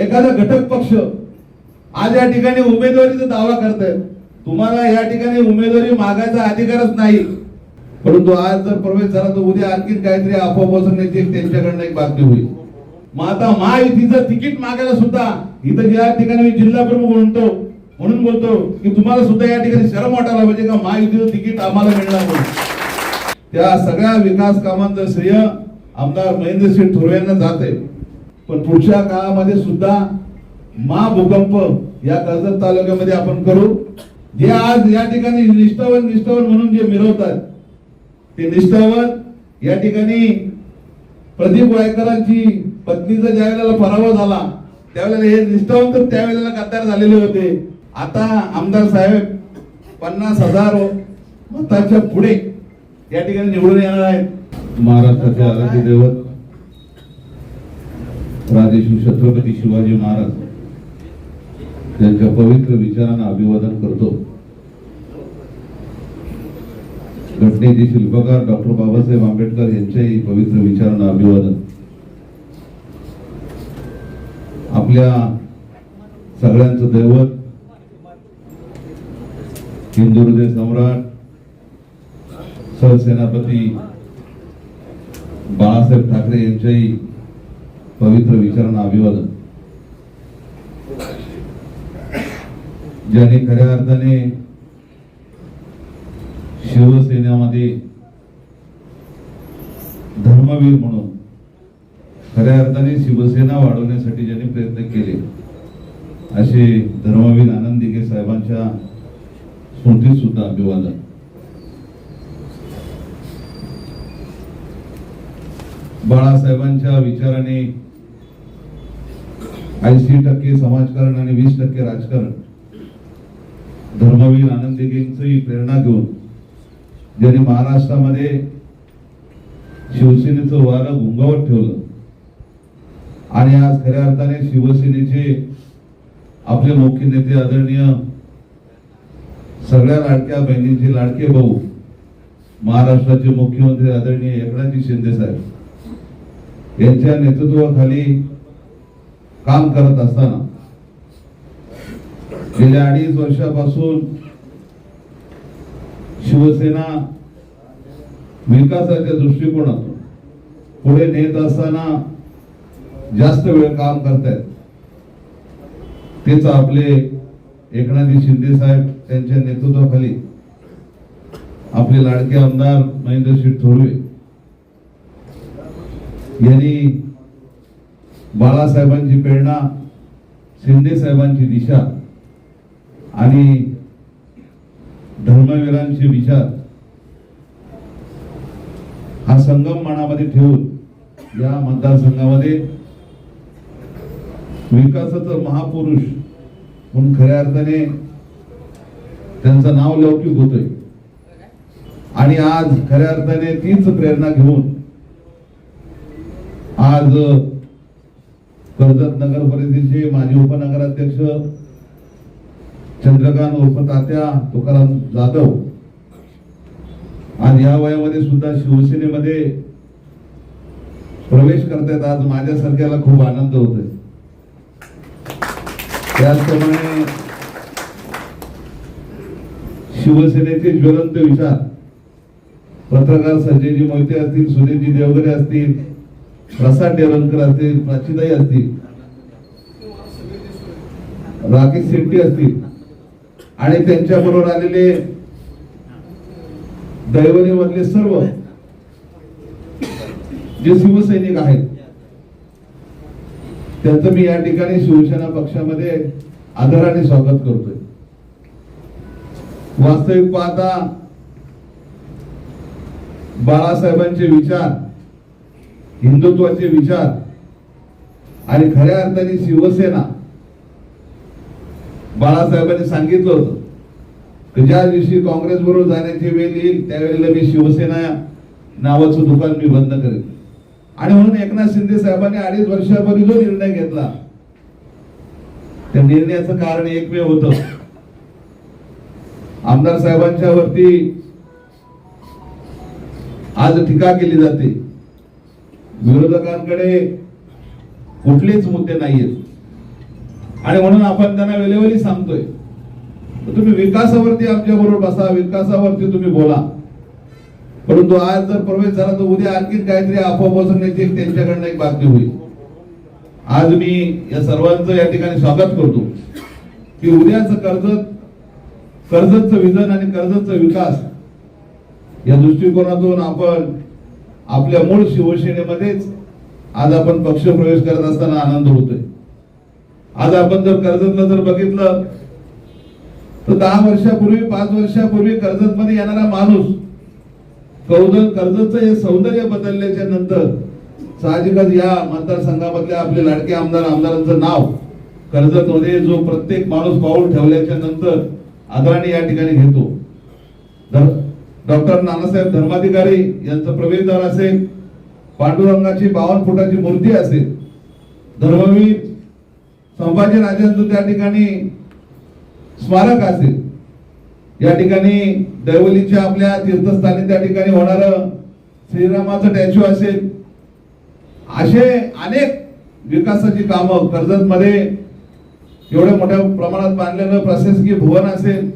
एखादा घटक पक्ष आज या ठिकाणी उमेदवारीचा दावा करतायत तुम्हाला या ठिकाणी उमेदवारी मागायचा अधिकारच नाही. परंतु आज जर प्रवेश झाला तर उद्या आणखीन काहीतरी अफवा पसरण्याची त्यांच्याकडनं एक बातमी होईल. मग आता महायुतीचं तिकीट मागायला सुद्धा इथं या ठिकाणी मी जिल्हा प्रमुख म्हणतो म्हणून बोलतो की तुम्हाला सुद्धा या ठिकाणी शरम वाटायला पाहिजे का महायुतीचं तिकीट आम्हाला मिळणार नाही? त्या सगळ्या विकास कामांचं श्रेय आमदार महेंद्रसिंह थोरवे यांना जात आहे पण पुढच्या काळामध्ये सुद्धा महाभूकंप या कर्जत तालुक्यामध्ये आपण करू. जे आज या ठिकाणी निष्ठावन निष्ठावन म्हणून जे मिरवतात ते निष्ठावन या ठिकाणी प्रदीप वायकरांची पत्नीचा ज्या वेळेला पराभव झाला त्यावेळेला हे निष्ठावंत त्यावेळेला गद्दार झालेले होते. आता आमदार साहेब पन्नास हजार मताच्या पुढे या ठिकाणी निवडून येणार आहेत. महाराष्ट्राचे आराध्य दैवत राजेश्री छत्रपती शिवाजी महाराज त्यांच्या पवित्र विचारांना अभिवादन करतो. घटनेचे शिल्पकार डॉक्टर बाबासाहेब आंबेडकर यांच्याही पवित्र विचारांना अभिवादन. आपल्या सगळ्यांचं दैवत हिंदू हृदय सम्राट सहसेनापती बाळासाहेब ठाकरे यांच्याही पवित्र विचारांना अभिवादन. ज्याने खऱ्या अर्थाने शिवसेनेमध्ये धर्मवीर म्हणून खऱ्या अर्थाने शिवसेना वाढवण्यासाठी ज्यांनी प्रयत्न केले असे धर्मवीर आनंद दिघे साहेबांच्या स्मृतीत सुद्धा अभिवादन. बाळासाहेबांच्या विचाराने ऐंशी टक्के समाजकारण आणि वीस टक्के राजकारण. धर्मवीर आनंद प्रेरणा घेऊन ज्यांनी महाराष्ट्रामध्ये शिवसेनेचं वारं घुंगावत ठेवलं आणि आज खऱ्या अर्थाने शिवसेनेचे आपले मुख्य नेते आदरणीय सगळ्या लाडक्या बहिणींचे लाडके भाऊ महाराष्ट्राचे मुख्यमंत्री आदरणीय एकनाथजी शिंदे साहेब यांच्या नेतृत्वाखाली काम करत असताना. गेल्या अडीच वर्षापासून शिवसेना विकासाच्या दृष्टिकोनातून पुढे नेत असताना जास्त वेळ काम करतायत. तेच आपले एकनाथजी शिंदे साहेब त्यांच्या नेतृत्वाखाली आपले लाडके आमदार महेंद्रसिंह थोरवे यांनी बाळासाहेबांची प्रेरणा शिंदे साहेबांची दिशा आणि धर्मवीरांचे विचार हा संगम मनामध्ये ठेवून या मतदारसंघामध्ये विकासाचं महापुरुष म्हणून खऱ्या अर्थाने त्यांचं नाव लौकिक होतोय. आणि आज खऱ्या अर्थाने तीच प्रेरणा घेऊन आज कर्जत नगर परिषदेचे माजी उपनगराध्यक्ष चंद्रकांत उर्फ तात्या तुकाराम जाधव आज या वयामध्ये सुद्धा शिवसेनेमध्ये प्रवेश करतायत. आज माझ्यासारख्याला खूप आनंद होतोय. त्याचप्रमाणे शिवसेनेचे ज्वलंत विचार. पत्रकार संजयजी मोहिते असतील सुनीलजी देवगरे असतील प्रसाद डेरवणकर असतील प्राचीताई असतील. राकेश शेट्टी असतील. आणि त्यांच्या बरोबर आलेले दैवनी मधले सर्व जे शिवसैनिक आहेत त्यांचं मी या ठिकाणी शिवसेना पक्षामध्ये आदराने स्वागत करतोय. वास्तविक पाहता बाळासाहेबांचे विचार हिंदुत्वाचे विचार आणि खऱ्या अर्थाने शिवसेना. बाळासाहेबांनी सांगितलं होतं की ज्या दिवशी काँग्रेस बरोबर जाण्याची वेळ येईल त्यावेळेला मी शिवसेना नावाचं दुकान मी बंद करेन. आणि म्हणून एकनाथ शिंदे साहेबांनी अडीच वर्षापूर्वी जो निर्णय घेतला त्या निर्णयाचं कारण एकमेव होत. आमदार साहेबांच्या वरती आज टीका केली जाते. विरोधकांकडे कुठलेच मुद्दे नाहीयेत. आणि म्हणून आपण त्यांना वेळोवेळी सांगतोय तुम्ही विकासावरती आमच्या बरोबर बसा विकासावरती तुम्ही बोला. परंतु आज जर प्रवेश झाला तर उद्या आणखी काहीतरी अफवा पसरण्याची त्यांच्याकडनं एक बातमी होईल. आज मी या सर्वांचं या ठिकाणी स्वागत करतो की उद्याचं कर्जत कर्जतचं विजन आणि कर्जतचा विकास या दृष्टिकोनातून आपण आपल्या मूळ शिवसेनेमध्येच आज आपण पक्ष प्रवेश करत असताना आनंद होतोय. आज आपण जर कर्जतला जर बघितलं तर दहा वर्षापूर्वी पाच वर्षापूर्वी कर्जतमध्ये येणारा माणूस कौदल कर्जतचं हे सौंदर्य बदलल्याच्या नंतर साहजिकच या मतदारसंघामधल्या आपले लाडके आमदार आमदारांचं नाव कर्जतमध्ये जो प्रत्येक माणूस पाऊल ठेवल्याच्या नंतर आदराने या ठिकाणी घेतो. डॉक्टर नानासाहेब धर्माधिकारी यांचं प्रवेशद्वार असेल पांडुरंगाची बावन्न फुटाची मूर्ती असेल धर्मवीर संभाजी राजांचं त्या ठिकाणी स्मारक असेल या ठिकाणी दैवलीच्या आपल्या तीर्थस्थानी त्या ठिकाणी होणार श्रीरामाचं स्टॅच्यू असेल. असे अनेक विकासाची कामं कर्जत मध्ये एवढ्या मोठ्या प्रमाणात बांधलेलं प्रशासकीय भवन असेल.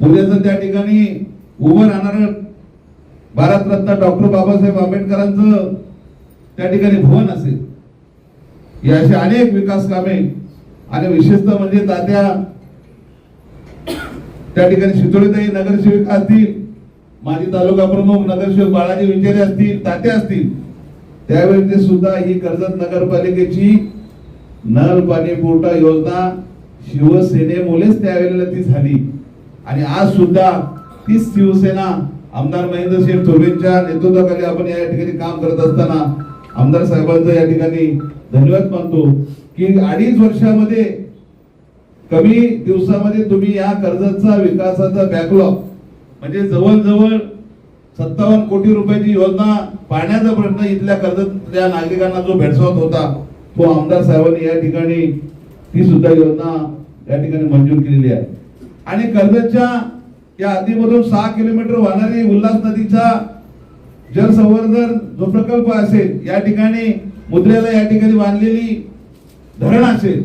उद्याचं त्या ठिकाणी उभं राहणार भारतरत्न डॉक्टर बाबासाहेब आंबेडकरांचं त्या ठिकाणी भवन असेल. या असे अनेक विकास कामे आणि विशेषतः म्हणजे तात्या त्या ठिकाणी शितोळीताई नगरसेविका असतील माजी तालुका प्रमुख नगरसेवक बाळाजी विचारे असतील ताते असतील त्यावेळी ते सुद्धा ही कर्जत नगरपालिकेची नळ पाणी पुरवठा योजना शिवसेनेमुळेच त्यावेळेला ती झाली. आणि आज सुद्धा तीच शिवसेना आमदार महेंद्र थोरेंच्या नेतृत्वाखाली आपण या ठिकाणी काम करत असताना आमदार साहेबांचं या ठिकाणी धन्यवाद मानतो की अडीच वर्षामध्ये कमी दिवसामध्ये तुम्ही या कर्जतचा विकासाचा बॅकलॉग म्हणजे जवळजवळ सत्तावन्न कोटी रुपयाची योजना पाण्याचा प्रश्न इथल्या कर्जतल्या नागरिकांना जो भेडसावत होता तो आमदार साहेबांनी या ठिकाणी ती सुद्धा योजना या ठिकाणी मंजूर केलेली आहे. आणि कर्जतच्या या हद्दीमधून सहा किलोमीटर वाहणारी उल्हास नदीचा जलसंवर्धन जो प्रकल्प असेल या ठिकाणी मुद्रेला या ठिकाणी बांधलेली धरण असेल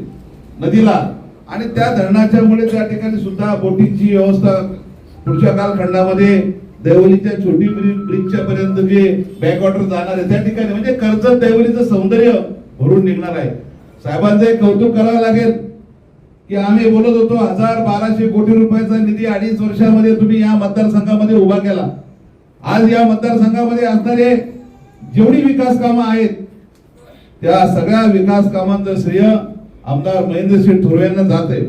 नदीला आणि त्या धरणाच्या मुळे त्या ठिकाणी सुद्धा बोटींची व्यवस्था पुढच्या कालखंडामध्ये दैवलीच्या छोटी ब्रिजच्या पर्यंत जे बॅकवॉटर जाणार आहे त्या ठिकाणी म्हणजे कर्जत दैवलीचं सौंदर्य भरून निघणार आहे. साहेबांचं एक कौतुक करावं लागेल. की आम्ही बोलत होतो हजार बाराशे कोटी रुपयाचा निधी अडीच वर्षामध्ये तुम्ही या मतदारसंघामध्ये उभा केला. आज या मतदारसंघामध्ये असणारे जेवढी विकास कामं आहेत त्या सगळ्या विकास कामांचं श्रेय आमदार महेंद्रसिंह थोरवे यांना जात आहे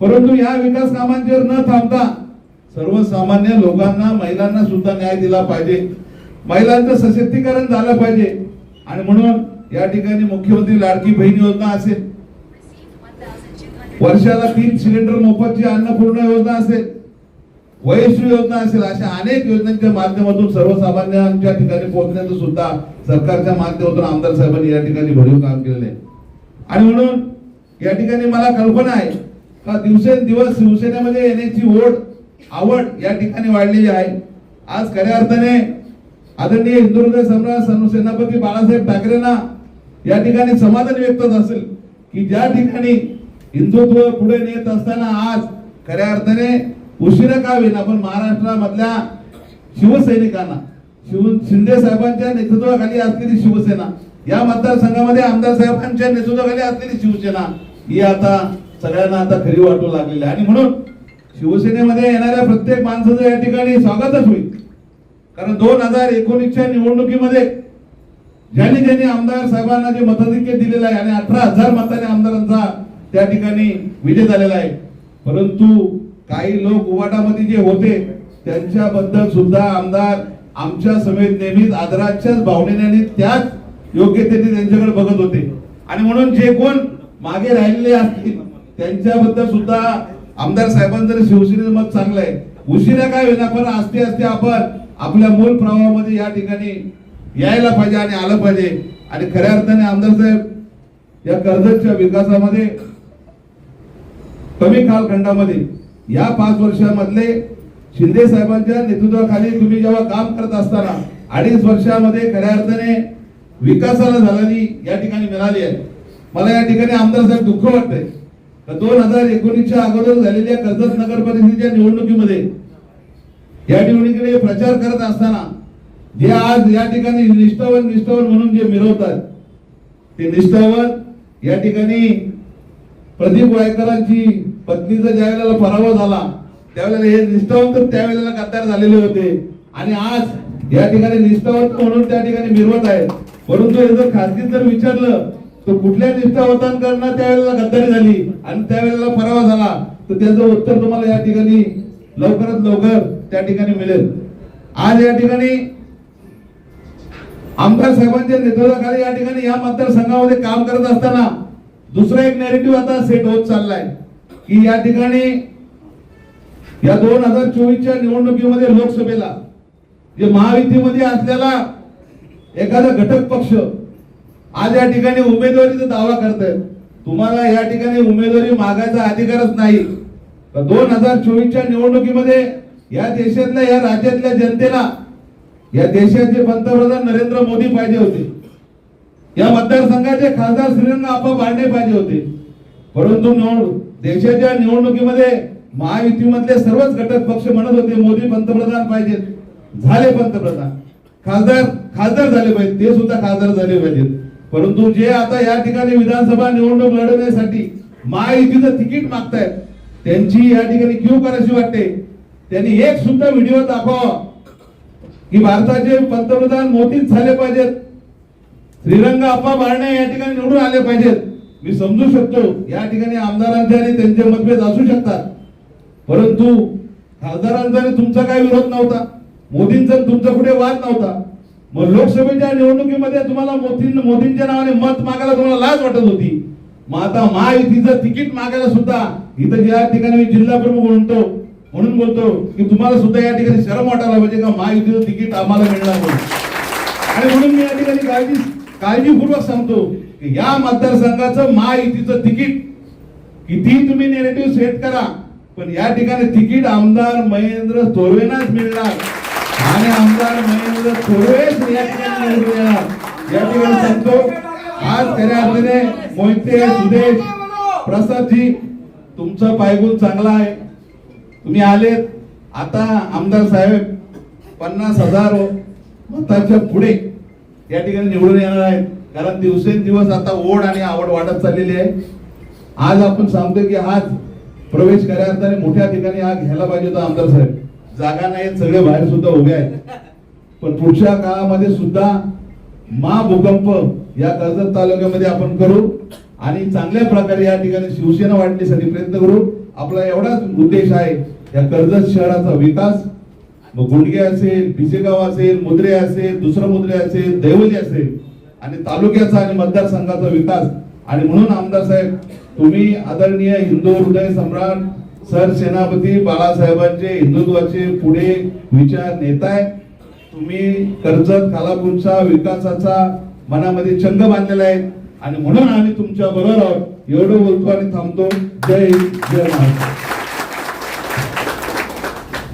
परंतु या विकास कामांच्यावर न थांबता सर्वसामान्य लोकांना महिलांना सुद्धा न्याय दिला पाहिजे. महिलांचं सशक्तीकरण झालं पाहिजे. आणि म्हणून या ठिकाणी मुख्यमंत्री लाडकी बहीण योजना असेल वर्षाला तीन सिलेंडर मोफतची अन्नपूर्ण योजना असेल वयश्री योजना असेल अशा अनेक योजनांच्या माध्यमातून सर्वसामान्यांच्या ठिकाणी पोहोचण्याचं सुद्धा सरकारच्या माध्यमातून आमदार साहेबांनी या ठिकाणी भरीव काम केलेलं आहे. आणि म्हणून या ठिकाणी मला कल्पना आहे का दिवसेंदिवस शिवसेनेमध्ये येण्याची ओढ आवड या ठिकाणी वाढलेली आहे. आज खऱ्या अर्थाने आदरणीय हिंदुहृदय सम्राट सेनापती बाळासाहेब ठाकरेंना या ठिकाणी समाधान व्यक्त असेल की ज्या ठिकाणी हिंदुत्व पुढे नेत असताना आज खऱ्या अर्थाने उशिरा का होईना पण महाराष्ट्रामधल्या शिवसैनिकांना शिव शिंदे साहेबांच्या नेतृत्वाखाली असलेली शिवसेना या मतदारसंघामध्ये आमदार साहेबांच्या नेतृत्वाखाली असलेली शिवसेना ही आता सगळ्यांना आता खरी वाटू लागलेली आहे. आणि म्हणून शिवसेनेमध्ये येणाऱ्या प्रत्येक माणसाचं या ठिकाणी स्वागतच होईल. कारण दोन हजार एकोणीसच्या निवडणुकीमध्ये ज्यांनी ज्यांनी आमदार साहेबांना जे मताधिक्य दिलेलं आहे आणि अठरा हजार मताने आमदारांचा त्या ठिकाणी विजय झालेला आहे. परंतु काही लोक उवाटामध्ये जे होते त्यांच्याबद्दल सुद्धा आमदार आमच्या समेत नेहमीच आदराच्याच भावनेने आणि त्याच योग्यतेने त्यांच्याकडे बघत होते. आणि म्हणून जे कोण मागे राहिलेले असतील त्यांच्याबद्दल सुद्धा आमदार साहेबांचं शिवसेनेचं मत चांगलं आहे. उशिरा काय होईना पण असते असते आपण आपल्या मूल प्रवाहामध्ये या ठिकाणी यायला पाहिजे आणि आलं पाहिजे. आणि खऱ्या अर्थाने आमदार साहेब या कर्जतच्या विकासामध्ये कमी कालखंडामध्ये या पाच वर्षामधले शिंदे साहेबांच्या नेतृत्वाखाली तुम्ही जेव्हा काम करत असताना अडीच वर्षामध्ये खऱ्या अर्थाने विकासाला झालेली या ठिकाणी मिळाली आहे. मला या ठिकाणी आमदार साहेब दुःख वाटतंय. दोन हजार एकोणीसच्या अगोदर झालेल्या कर्जत नगर परिषदेच्या निवडणुकीमध्ये या निवडणुकीने प्रचार करत असताना जे आज या ठिकाणी निष्ठावन निष्ठावन म्हणून जे मिरवतात ते निष्ठावन या ठिकाणी प्रदीप वायकरांची पत्नीचा ज्या वेळेला पराभव झाला त्यावेळेला हे निष्ठावंत त्यावेळेला गद्दार झालेले होते. आणि आज या ठिकाणी निष्ठावंत म्हणून त्या ठिकाणी मिरवत आहेत. परंतु हे जर खासगीत जर विचारलं तर कुठल्या निष्ठावंतांकडनं त्यावेळेला गद्दारी झाली आणि त्यावेळेला पराभव झाला तर त्याचं उत्तर तुम्हाला या ठिकाणी लवकरात लवकर त्या ठिकाणी मिळेल. आज या ठिकाणी आमदार साहेबांच्या नेतृत्वाखाली या ठिकाणी या मतदारसंघामध्ये काम करत असताना दुसरा एक नेरेटिव्ह आता सेट होत चाललाय की या ठिकाणी या दोन हजार चोवीसच्या निवडणुकीमध्ये लोकसभेला जे महायुतीमध्ये असलेला एखादा घटक पक्ष आज या ठिकाणी उमेदवारीचा दावा करतायत तुम्हाला या ठिकाणी उमेदवारी मागायचा अधिकारच नाही. दोन हजार चोवीसच्या निवडणुकीमध्ये या देशातल्या या राज्यातल्या जनतेला या देशाचे पंतप्रधान नरेंद्र मोदी पाहिजे होते. या मतदारसंघाचे खासदार श्रीरंग आप्पा वाढले पाहिजे होते. परंतु देशाच्या निवडणुकीमध्ये महायुतीमधले सर्वच घटक पक्ष म्हणत होते मोदी पंतप्रधान पाहिजेत झाले पंतप्रधान. खासदार खासदार झाले पाहिजेत ते सुद्धा खासदार झाले पाहिजेत परंतु जे आता या ठिकाणी विधानसभा निवडणूक लढवण्यासाठी महायुतीचं तिकीट मागतायत त्यांची या ठिकाणी क्यू करायची वाटते. त्यांनी एक सुद्धा व्हिडिओ दाखवा की भारताचे पंतप्रधान मोदीच झाले पाहिजेत. श्रीरंग अप्पा बारणे या ठिकाणी निवडून आले पाहिजेत. मी समजू शकतो या ठिकाणी आमदारांचे आणि त्यांचे मतभेद असू शकतात. परंतु खासदारांचा आणि तुमचा काय विरोध नव्हता. मोदींचा तुमचा कुठे वाद नव्हता. मग लोकसभेच्या निवडणुकीमध्ये तुम्हाला मोदी मोदींच्या नावाने मत मागायला तुम्हाला लाज वाटत होती. मग आता महायुतीचं तिकीट मागायला सुद्धा इथं या ठिकाणी मी जिल्हा प्रमुख म्हणतो म्हणून बोलतो की तुम्हाला सुद्धा या ठिकाणी शरम वाटायला पाहिजे का महायुतीचं तिकीट आम्हाला मिळणार नाही. आणि म्हणून मी या ठिकाणी काळजी काळजीपूर्वक सांगतो की या मतदारसंघाचं महायुतीचं तिकीट किती तुम्ही नेरेटिव्ह सेट करा पण या ठिकाणी तिकीट आमदार महेंद्र थोरवेनाच मिळणार. आणि आमदार महेंद्र थोरवेच या ठिकाणी या ठिकाणी सांगतो आज खऱ्या अर्थाने मोहिते सुदेश प्रसादजी तुमचा पायगुण चांगला आहे. तुम्ही आलेत. आता आमदार साहेब पन्नास हजार हो. मताच्या पुढे या ठिकाणी निवडून येणार आहेत. कारण दिवसेंदिवस आता ओढ आणि आवड वाढत चाललेली आहे. आज आपण सांगतोय की आज प्रवेश करायला मोठ्या ठिकाणी हा घ्यायला पाहिजे होता आमदार साहेब. जागा नाही सगळे बाहेर सुद्धा उभे आहेत. पण पुढच्या काळामध्ये सुद्धा महाभूकंप या कर्जत तालुक्यामध्ये आपण करू आणि चांगल्या प्रकारे या ठिकाणी शिवसेना वाढण्यासाठी प्रयत्न करू. आपला एवढाच उद्देश आहे या कर्जत शहराचा विकास मग गुंडगे असेल भिसेगाव असेल मुद्रे असेल दुसरं मुद्रे असेल दैवली असेल आणि तालुक्याचा आणि मतदारसंघाचा विकास. आणि म्हणून आमदार साहेब तुम्ही आदरणीय हिंदू हृदय सम्राट सर सेनापती बाळासाहेबांचे हिंदुत्वाचे पुढे विचार नेताय. तुम्ही कर्जत खालापूरचा विकासाचा मनामध्ये चंग बांधलेला आहे. आणि म्हणून आम्ही तुमच्या बरोबर आहोत. एवढं बोलतो आणि थांबतो. जय हिंद, जय महाराष्ट्र.